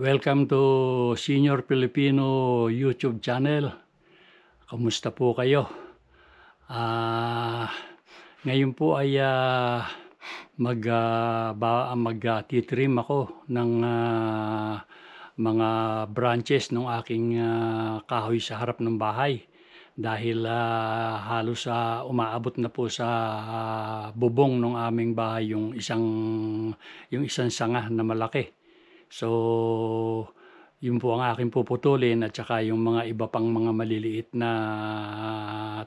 Welcome to Senior Filipino YouTube channel. Kumusta po kayo? Ah, ngayon po ay ah, mag ah, ba, mag ah, titrim ako ng ah, mga branches ng aking ah, kahoy sa harap ng bahay dahil ah, halos ah, umaabot na po sa ah, bubong ng aming bahay yung isang yung isang sanga na malaki. So, yun po ang aking puputulin at saka yung mga iba pang mga maliliit na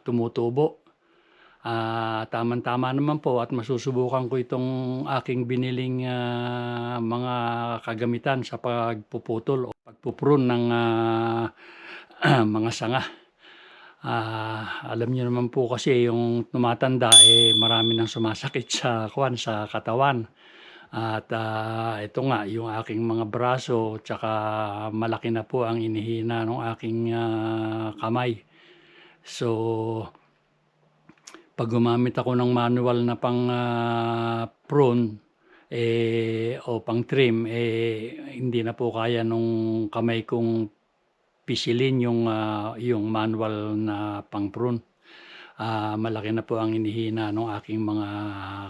tumutubo. Ah, tamang-tama naman po at masusubukan ko itong aking biniling ah, mga kagamitan sa pagpuputol o pagpuprune ng ah, mga sanga. Ah, alam niyo naman po kasi yung tumatanda eh marami nang sumasakit sa kwan sa katawan. At ah, ito nga yung aking mga braso tsaka malaki na po ang inihina ng aking ah, kamay. So pag gumamit ako ng manual na pang ah, prune eh, o pang trim eh hindi na po kaya nung kamay kong pisilin yung ah, yung manual na pang prune. Ah, malaki na po ang inihina ng aking mga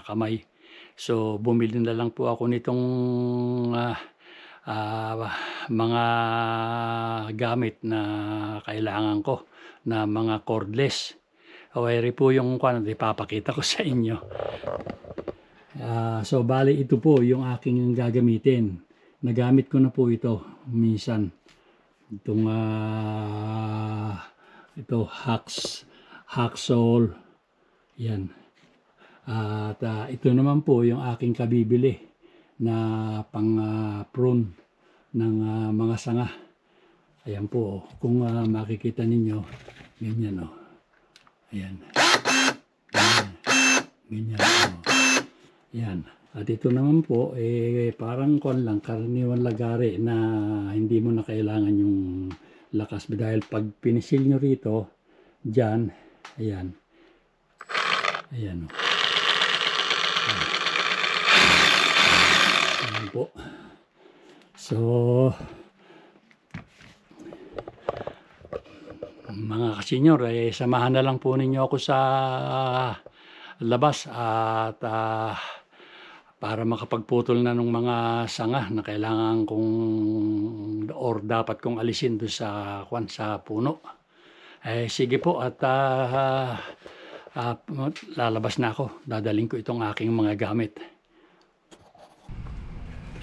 kamay. So bumili na lang po ako nitong ah, ah, mga gamit na kailangan ko na mga cordless. Kawari po yung kwan, ipapakita ko sa inyo. Ah, so bali ito po yung aking gagamitin. Nagamit ko na po ito minsan. Itong ah, ito hacks, hacksaw. Yan. At ah, ito naman po yung aking kabibili na pang ah, prune ng ah, mga sanga. Ayan po, oh. kung ah, makikita ninyo, ganyan o. Oh. Ayan. Ganyan. Ganyan. Oh. Yan. At ito naman po, eh, parang kon lang, karaniwan lagari na hindi mo na kailangan yung lakas. Dahil pag pinisil nyo rito, dyan, ayan. Ayan. oh. Ayan po. So, mga kasenyor, eh, samahan na lang po ninyo ako sa labas at ah, para makapagputol na ng mga sanga na kailangan kong or dapat kong alisin doon sa kwan sa puno. Eh sige po at ah, ah, lalabas na ako. Dadaling ko itong aking mga gamit.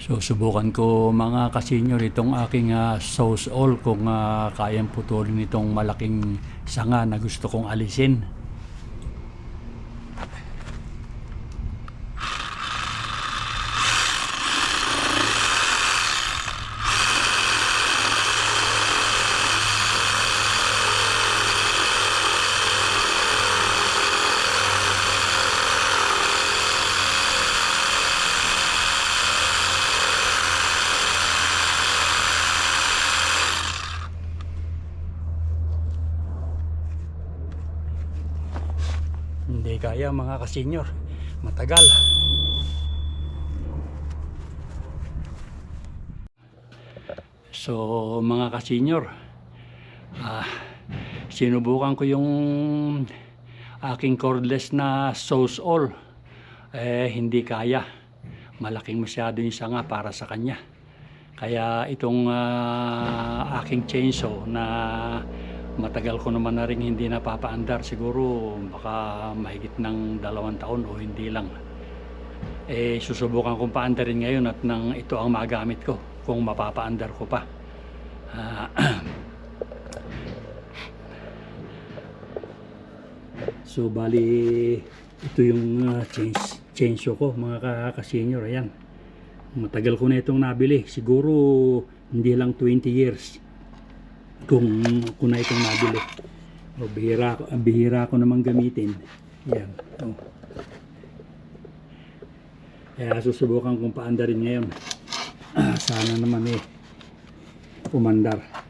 So subukan ko mga kasenyor itong aking uh, sauce all kung ah, kayang putulin itong malaking sanga na gusto kong alisin. Hindi kaya mga kasenyor. Matagal. So mga kasenyor, ah, sinubukan ko yung aking cordless na sauce all. Eh, hindi kaya. Malaking masyado yung sanga para sa kanya. Kaya itong ah, aking chainsaw na matagal ko naman na rin hindi napapaandar. Siguro baka mahigit ng dalawang taon o hindi lang. Eh susubukan kong paandarin ngayon at nang ito ang magamit ko kung mapapaandar ko pa. Ah, so bali ito yung uh, change change ko mga ka-senior. Ayan. Matagal ko na itong nabili. Siguro hindi lang 20 years kung na itong nabili. O bihira ko, bihira ko naman gamitin. Yan. O. Kaya susubukan kong paandarin ngayon. Ah, sana naman eh umandar.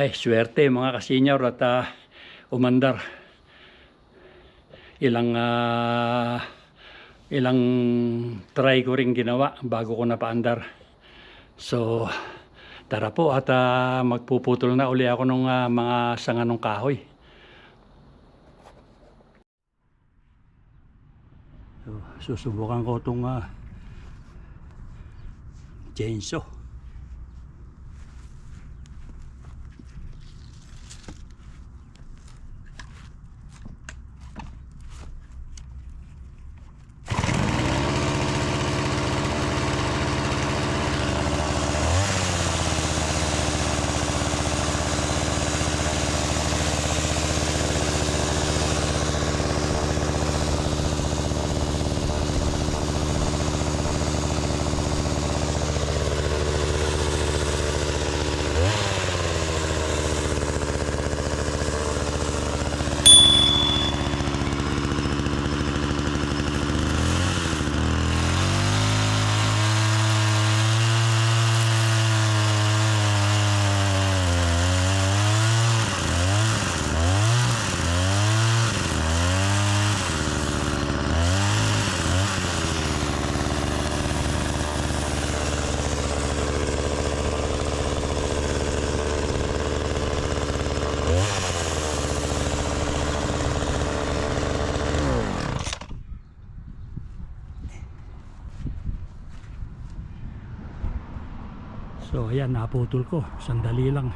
Ay, swerte mga kasenyor at ah, umandar. Ilang ah, ilang try ko ring ginawa bago ko napaandar. So, tara po at ah, magpuputol na uli ako ng mga sanga ng kahoy. So, susubukan ko itong uh, chainsaw. So ayan, naputol ko. Sandali lang.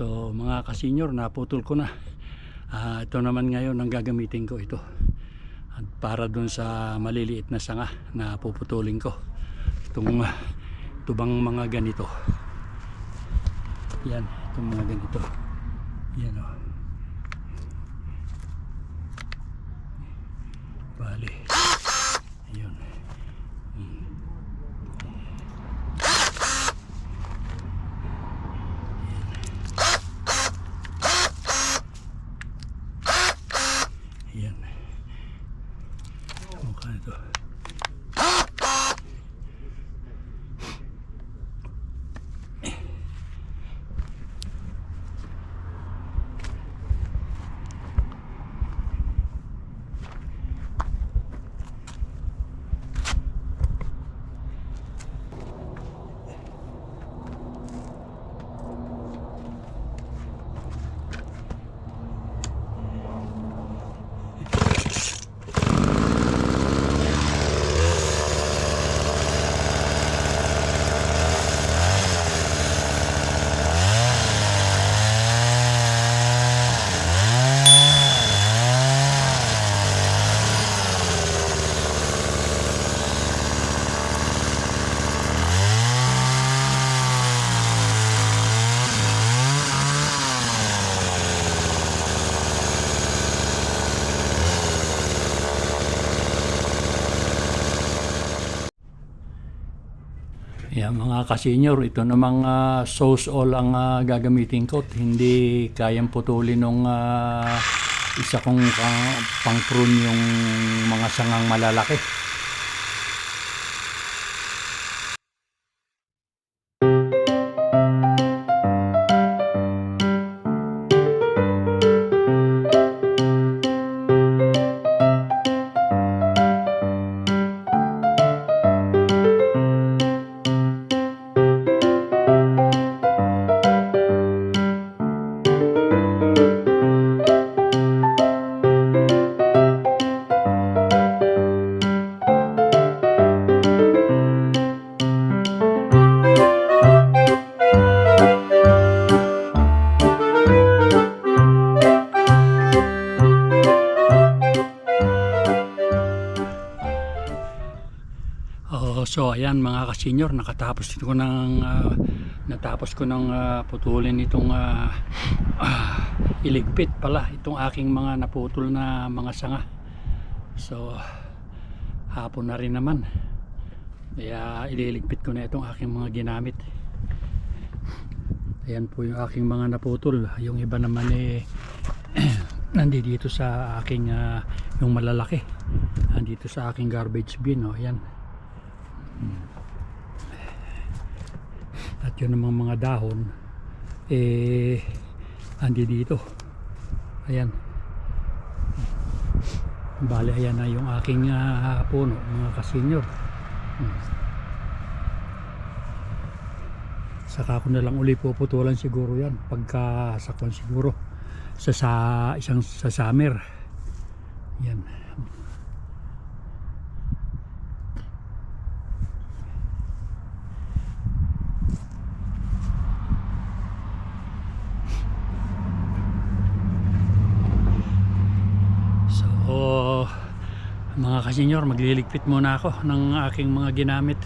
So mga kasenyor, naputol ko na. Ah, ito naman ngayon ang gagamitin ko ito. At para dun sa maliliit na sanga na puputulin ko. Itong ah, ito bang mga ganito. Yan, itong mga ganito. Yan o. Bali. Yan mga kasenyor, ito namang ah, sauce all ang ah, gagamitin ko. Hindi kayang putulin ng isa kong ah, pang-prune yung mga sangang malalaki. Ka-senior, nakatapos ko ng ah, natapos ko ng ah, putulin itong ah, ah, iligpit pala itong aking mga naputol na mga sanga. So hapon na rin naman. Kaya ililigpit ko na itong aking mga ginamit. Ayan po yung aking mga naputol. Yung iba naman eh nandito dito sa aking ah, yung malalaki. Nandito sa aking garbage bin. Oh, ayan. At yun namang mga dahon eh andi dito. Ayan. Bale, ayan na yung aking ah, puno, mga kasenyor. Hmm. Saka ko na lang uli puputulan siguro yan pagka sakwan siguro sa, sa isang sa summer. Yan. So, mga kasenyor, magliligpit muna ako ng aking mga ginamit.